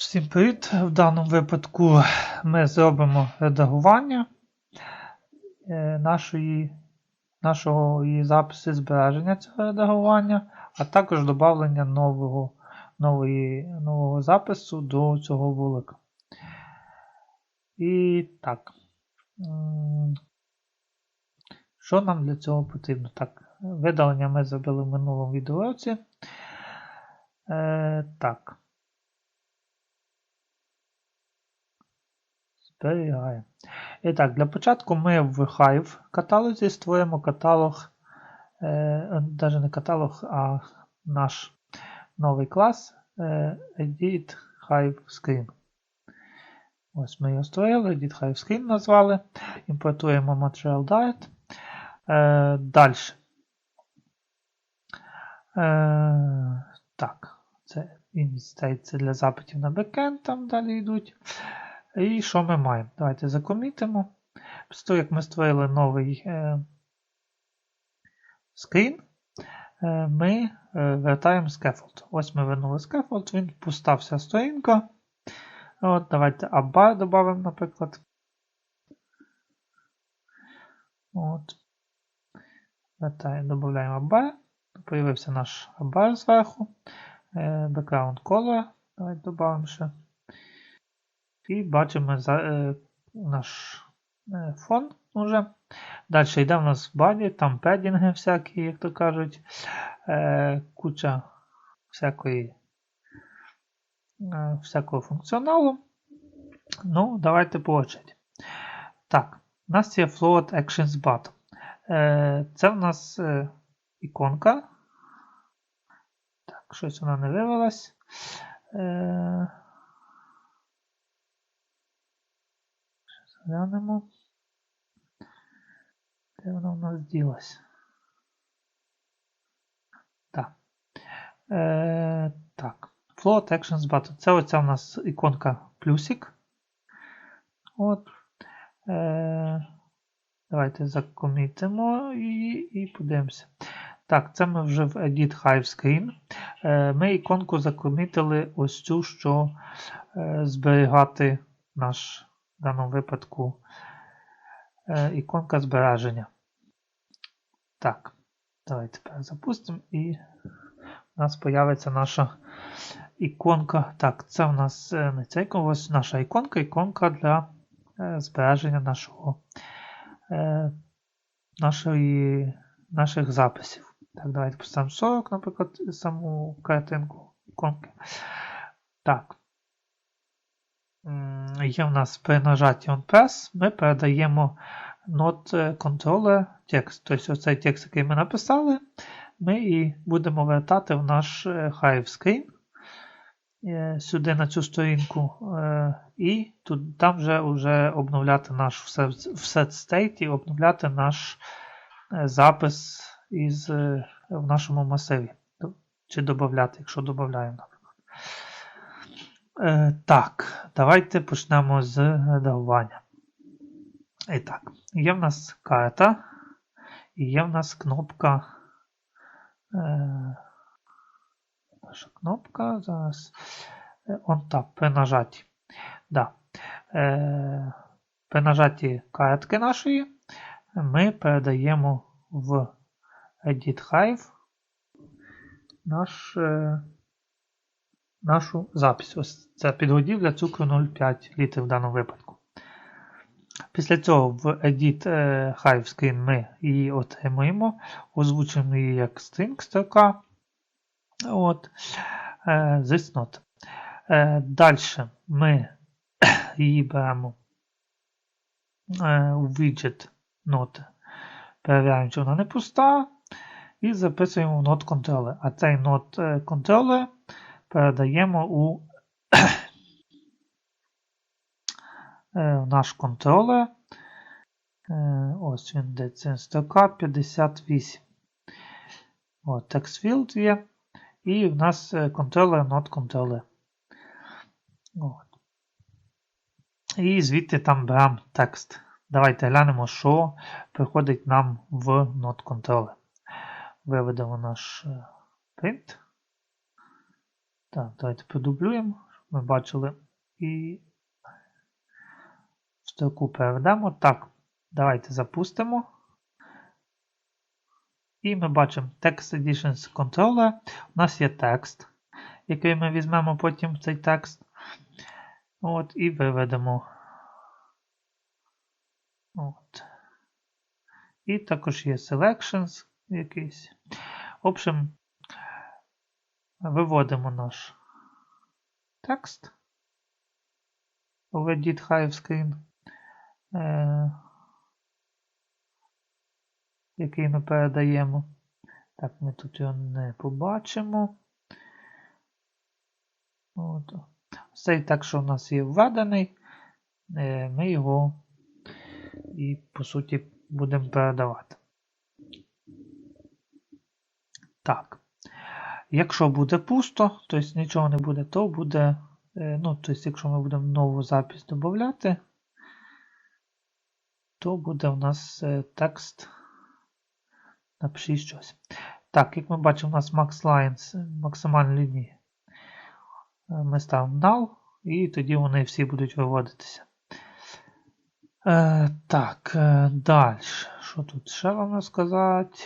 Всім привіт! В даному випадку ми зробимо редагування е, нашої, нашого запису збереження цього редагування, а також додавлення нового, нової, нового запису до цього вулика. І так. Що нам для цього потрібно? Так, видалення ми зробили в минулому відеоці. Е, так. Зберігаємо. І так, для початку ми в Hive каталозі створимо каталог, е, навіть не каталог, а наш новий клас е, Edit Hive Screen. Ось ми його створили, Edit Hive Screen назвали. Імпортуємо Material Diet. Е, Далі. Е, так, це це для запитів на бекенд, там далі йдуть. І що ми маємо? Давайте закомітимо. Після того, як ми створили новий е, скрін, е, ми е, вертаємо scaffold. Ось ми вернули scaffold, він пуста вся сторінка. От, Давайте abbar додамо, наприклад. От. Додаємо abbar. Появився наш abbar зверху. Background color. Давайте додамо ще. І бачимо е, наш е, фон уже. Далі йде в нас баді, там педінги всякі, як то кажуть, е, куча всякої, всякого функціоналу. Ну, давайте по. Так, у нас є Float Actions Button. Це в нас іконка. Так, щось вона не вивелась. Глянемо. Де вона в нас ділась? Так. Е, так. Float Actions Button. Це оця у нас іконка плюсик. От. Е, давайте закомітимо її і подивимося. Так, це ми вже в Edit Hive Screen. Е, ми іконку закомітили ось цю, що е, зберігати наш в даному випадку е, іконка збереження. Так, давайте тепер запустимо і у нас з'явиться наша іконка. Так, це у нас е, не ця іконка, ось наша іконка, іконка для е, збереження нашого, нашої, наших записів. Так, давайте поставимо 40, наприклад, саму картинку іконки. Так. Є в нас при нажатті on press, ми передаємо not controller текст. Тобто оцей текст, який ми написали, ми і будемо вертати в наш Hive Screen сюди на цю сторінку. І тут, там вже вже обновляти наш в set state і обновляти наш запис із, в нашому масиві. Чи додати, якщо додаємо, наприклад. Е, так, давайте почнемо з редагування. І так, є в нас карта, і є в нас кнопка. Е, наша кнопка зараз on tap при нажатті. Да. Е, при нажатті картки нашої ми передаємо в Edit Hive наш. Е, нашу запись. Ось це підгодівля цукру 0,5 літрів в даному випадку. Після цього в Edit Hive Screen ми її отримуємо, озвучимо її як string строка. От, This not. Далі ми її беремо у widget Note, перевіряємо, чи вона не пуста, і записуємо в Node Controller. А цей Node Controller передаємо у наш контролер. Ось він де це строка 58. От, text field є. І в нас контролер, not controller. От. І звідти там беремо текст. Давайте глянемо, що приходить нам в not controller. Виведемо наш print. Так, давайте продублюємо, ми бачили, і в строку переведемо. Так, давайте запустимо. І ми бачимо Text Editions Controller. У нас є текст, який ми візьмемо потім цей текст. От, І виведемо. От. І також є Selections якийсь. В общем, виводимо наш текст. Hive Screen. Е який ми передаємо. Так, ми тут його не побачимо. От. Цей так, що у нас є введений, е, ми його і, по суті, будемо передавати. Так. Якщо буде пусто, тобто нічого не буде, то буде, е, ну, тобто, якщо ми будемо нову запись додати, то буде у нас е, текст. Напишіть щось. Так, як ми бачимо, у нас max lines, максимальні лінії. Ми ставимо null, і тоді вони всі будуть виводитися. Е, Так, е, далі. Що тут ще вам розказати?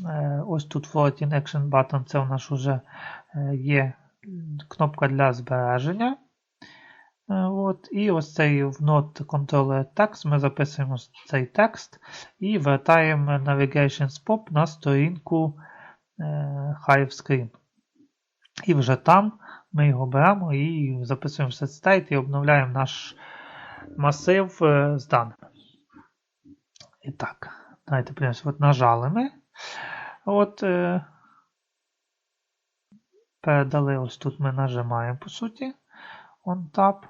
Е, Ось тут Floating Action Button, це у нас вже е, є кнопка для збереження. Е, От, І ось цей в Node Controller Text ми записуємо цей текст і вертаємо Navigation Pop на сторінку Hive Screen. І вже там ми його беремо і записуємо в state і обновляємо наш масив з даними. І так, давайте от нажали ми. От, е, передали, ось тут ми нажимаємо, по суті, on tap.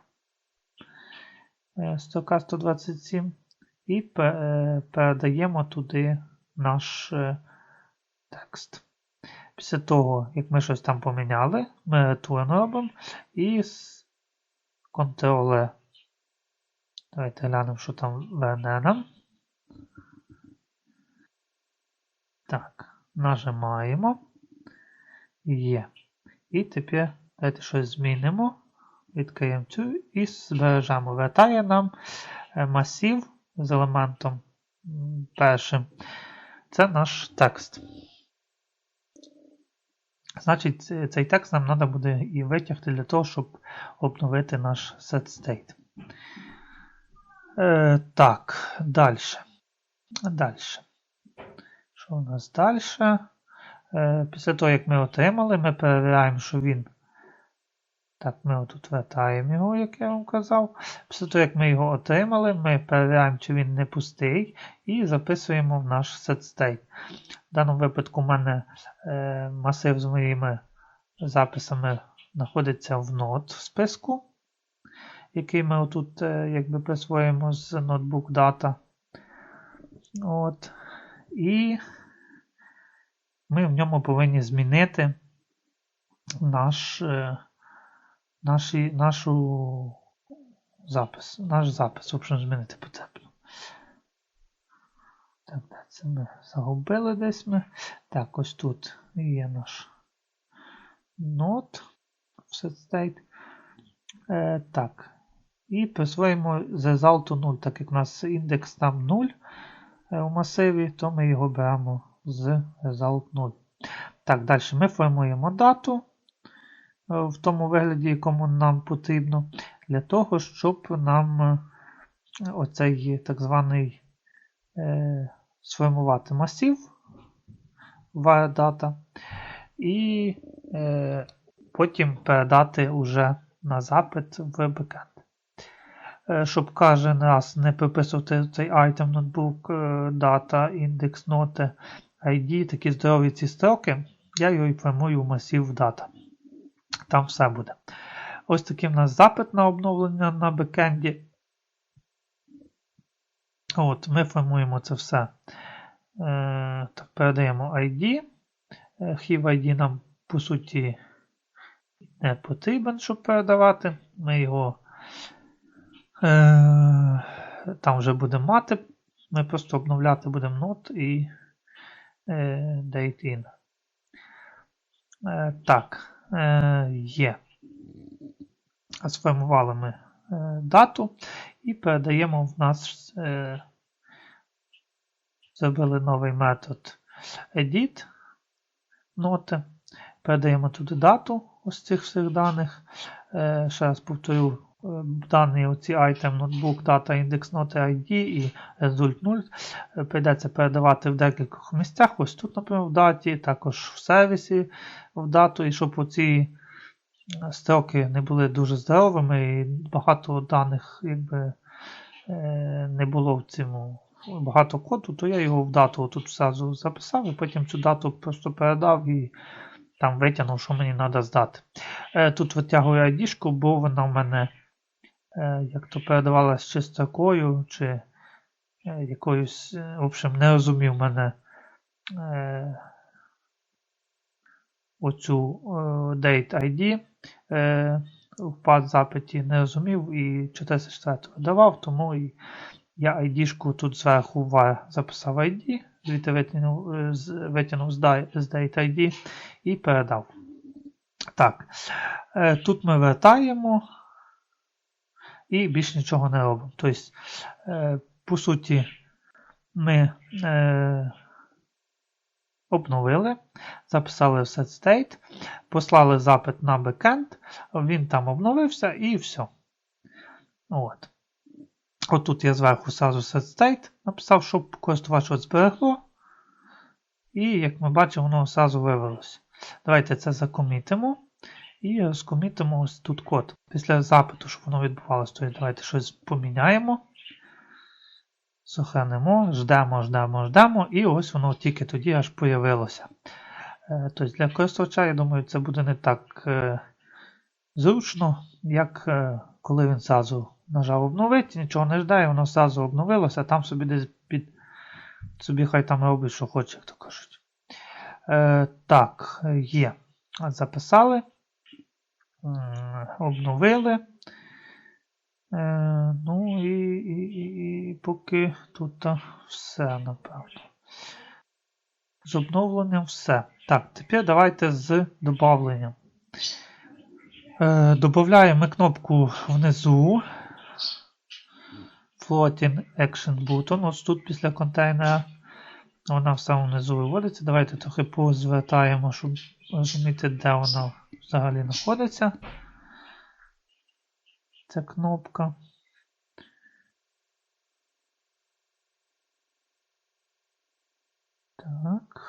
Е, строка 127 і е, передаємо туди наш е, текст. Після того, як ми щось там поміняли, ми return робимо і з Ctrl. Давайте глянемо, що там верне нам. Так, нажимаємо. Є. І тепер давайте щось змінимо. Відкриємо цю і збережемо. Вертає нам масив з елементом першим. Це наш текст. Значить, цей текст нам треба буде і витягти для того, щоб обновити наш setState. Е, Так, далі. Далі. Що у нас далі? Е, Після того, як ми отримали, ми перевіряємо, що він. Так, ми отут вертаємо його, як я вам казав. Після того, як ми його отримали, ми перевіряємо, чи він не пустий, і записуємо в наш setState. В даному випадку в мене е, масив з моїми записами знаходиться в Node в списку, який ми отут е, якби присвоїмо з Notebook Data. От. І ми в ньому повинні змінити наш. Е, наші, нашу запис, наш запис, в общем, змінити потрібно. Так, це ми загубили десь ми. Так, ось тут є наш нот state. Е, Так. І присвоїмо результату 0, так як у нас індекс там 0 е, у масиві, то ми його беремо з result 0. Так, далі ми формуємо дату. Е, в тому вигляді, якому нам потрібно, для того, щоб нам е, оцей так званий е, сформувати масив var і е, потім передати уже на запит в бекенд. Е, щоб кожен раз не приписувати цей item notebook, data, індекс, ноти, ID, такі здорові ці строки, я його і формую в масив data. Там все буде. Ось такий в нас запит на обновлення на бекенді. От, Ми формуємо це все. Е, так, Передаємо ID. Hiv ID нам, по суті, не потрібен, щоб передавати. Ми його е, там вже будемо мати. Ми просто обновляти будемо not і date in. Е, так. Е, Є. сформували ми е, дату і передаємо в нас, е, зробили новий метод edit ноти. Передаємо туди дату ось цих всіх даних. Е, ще раз повторю, е, дані оці item notebook, data index note ID і result 0 е, прийдеться передавати в декількох місцях. Ось тут, наприклад, в даті, також в сервісі в дату, і щоб оці строки не були дуже здоровими, і багато даних якби, е, не було в цьому багато коду, то я його в дату тут зразу записав, і потім цю дату просто передав і там витягнув, що мені треба здати. Е, Тут витягую ID, бо вона в мене е, як то передавалась чи строкою, чи е, якоюсь, е, в общем, не розумів мене е, оцю е, date ID е, в пад запиті не розумів і 404 давав, тому і я ID тут зверху var записав ID, звідти витягнув, е, з- витягнув з date ID і передав. Так, е, тут ми вертаємо і більш нічого не робимо. Тобто, е, по суті, ми е, обновили, записали в setState, послали запит на backend, він там обновився і все. От. Отут я зверху сразу setState написав, щоб користувач от зберегло. І, як ми бачимо, воно одразу вивелося. Давайте це закомітимо. І розкомітимо ось тут код. Після запиту, щоб воно відбувалося, то давайте щось поміняємо. Сохранимо, ждемо, ждемо, ждемо, і ось воно тільки тоді аж появилося. Е, Тобто для користувача, я думаю, це буде не так е, зручно, як е, коли він зразу нажав обновити, нічого не ждає, воно зразу обновилося, а там собі десь під собі хай там робить, що хоче, як то кажуть. Е, так, є. Записали. Обновили. Е, ну і, і, і, і поки тут все, напевно. З обновленням все. Так, тепер давайте з додавленням. Е, Додаємо кнопку внизу. Floating Action Button. Ось тут після контейнера. Вона в самому внизу виводиться. Давайте трохи позвертаємо, щоб розуміти, де вона взагалі знаходиться. Ця кнопка. Так.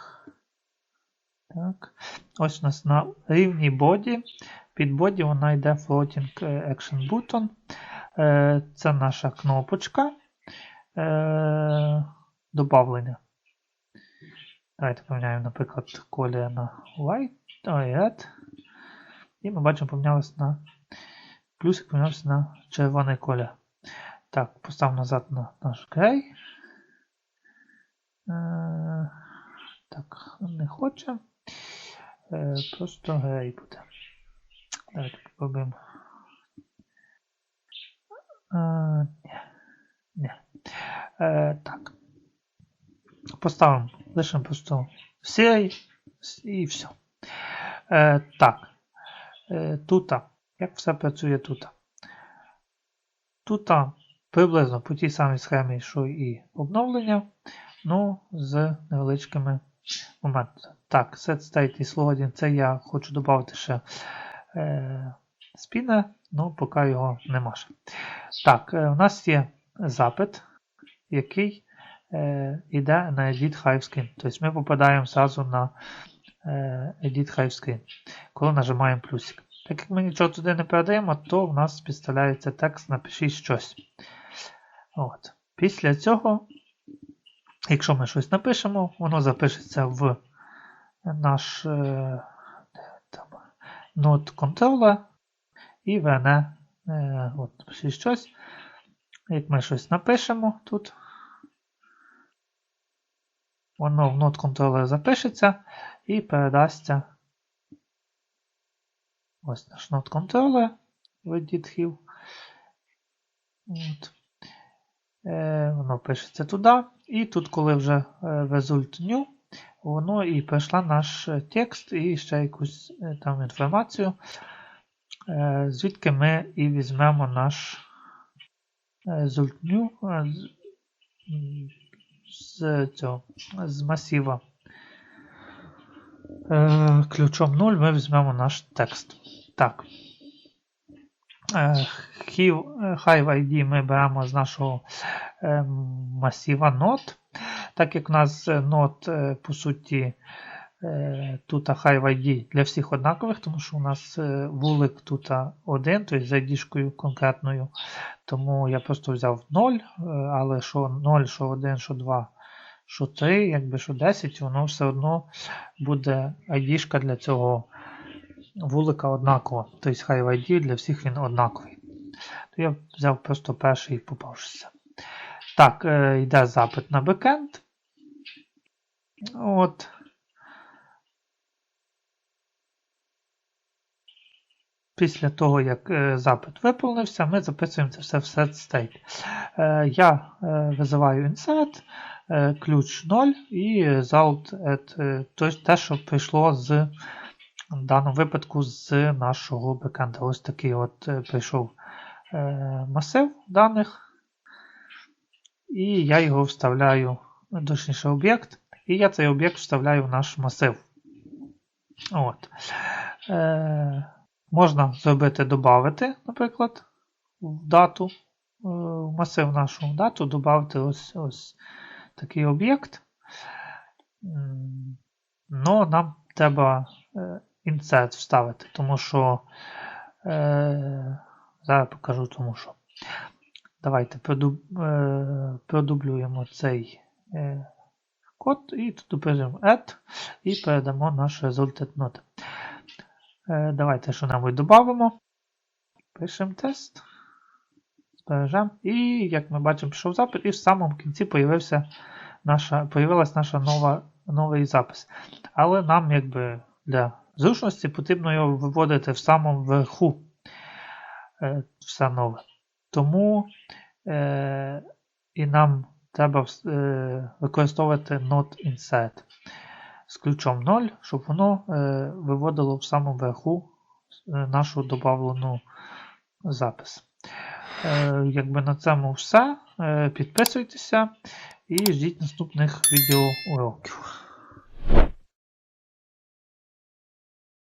Так. Ось у нас на рівні боді. Під боді вона йде Floating Action Button. Е, Це наша кнопочка е, добавлення. Давайте поміняємо, наприклад, колір на ой, red. І ми бачимо, помінялося на плюсик помінявся на червоний колір. Так, поставимо назад на наш грей. Е, так, не хоче. Е, просто грей буде. Давайте попробуємо. Е, ні. Ні. Так. Поставимо, лишимо просто сірий і все. Е, так. Е, тут, як все працює тут? Тут приблизно по тій самій схемі, що і обновлення, ну, з невеличкими моментами. Так, set state і loading, це я хочу додати ще е, спінер, ну, поки його нема. Так, е, у нас є запит, який е, йде на Edit Hive Screen. Тобто ми попадаємо зразу на е, Edit Hive Screen, коли нажимаємо плюсик. Так як ми нічого туди не передаємо, то в нас підставляється текст Напишіть щось. От. Після цього, якщо ми щось напишемо, воно запишеться в наш е, там, Node Controller і верне е, от, щось. Як ми щось напишемо тут, воно в Node Controller запишеться і передасться ось наш Node Controller в Edit От. Е, Воно пишеться туди. І тут, коли вже е, result new, воно і прийшла наш текст і ще якусь е, там інформацію. е, звідки ми і візьмемо наш е, зультню е, з, цього з масива. Е, ключом 0 ми візьмемо наш текст. Так. Е, Hive е, ID ми беремо з нашого е, масіва нот. Так як у нас Node, е, по суті, е, тут Hive ID для всіх однакових, тому що у нас е, вулик тут один, тобто з ID-шкою конкретною. Тому я просто взяв 0, е, але що 0, що 1, що 2, що 3, якби що 10, воно все одно буде ID-шка для цього вулика однакова. Тобто Hive ID для всіх він однаковий. То я взяв просто перший попавшися. Так, е, йде запит на бекенд. От. Після того, як е, запит виповнився, ми записуємо це все в setState. Е, я е, визиваю insert, ключ 0 і result те, що прийшло з в даному випадку з нашого бекенда. Ось такий от прийшов масив даних. І я його вставляю, точніше об'єкт, і я цей об'єкт вставляю в наш масив. От. Можна зробити додати, наприклад, в дату, е, в масив нашу дату, додати ось, ось такий об'єкт. Ну, нам треба е, insert вставити, тому що е, зараз покажу тому що. Давайте продублюємо цей код і тут пишемо add і передамо наш resulted node. Е, давайте що-небудь додамо. Пишемо тест. Збережемо. І, як ми бачимо, пішов запит, і в самому кінці появився наша, появилась наша нова, новий запис. Але нам, якби для зручності, потрібно його виводити в самому верху. Е, все нове. Тому е, і нам треба е, використовувати not insert з ключом 0, щоб воно е, виводило в самому верху е, нашу додавлену запис. Е, якби на цьому все. Е, підписуйтеся і ждіть наступних відеоуроків.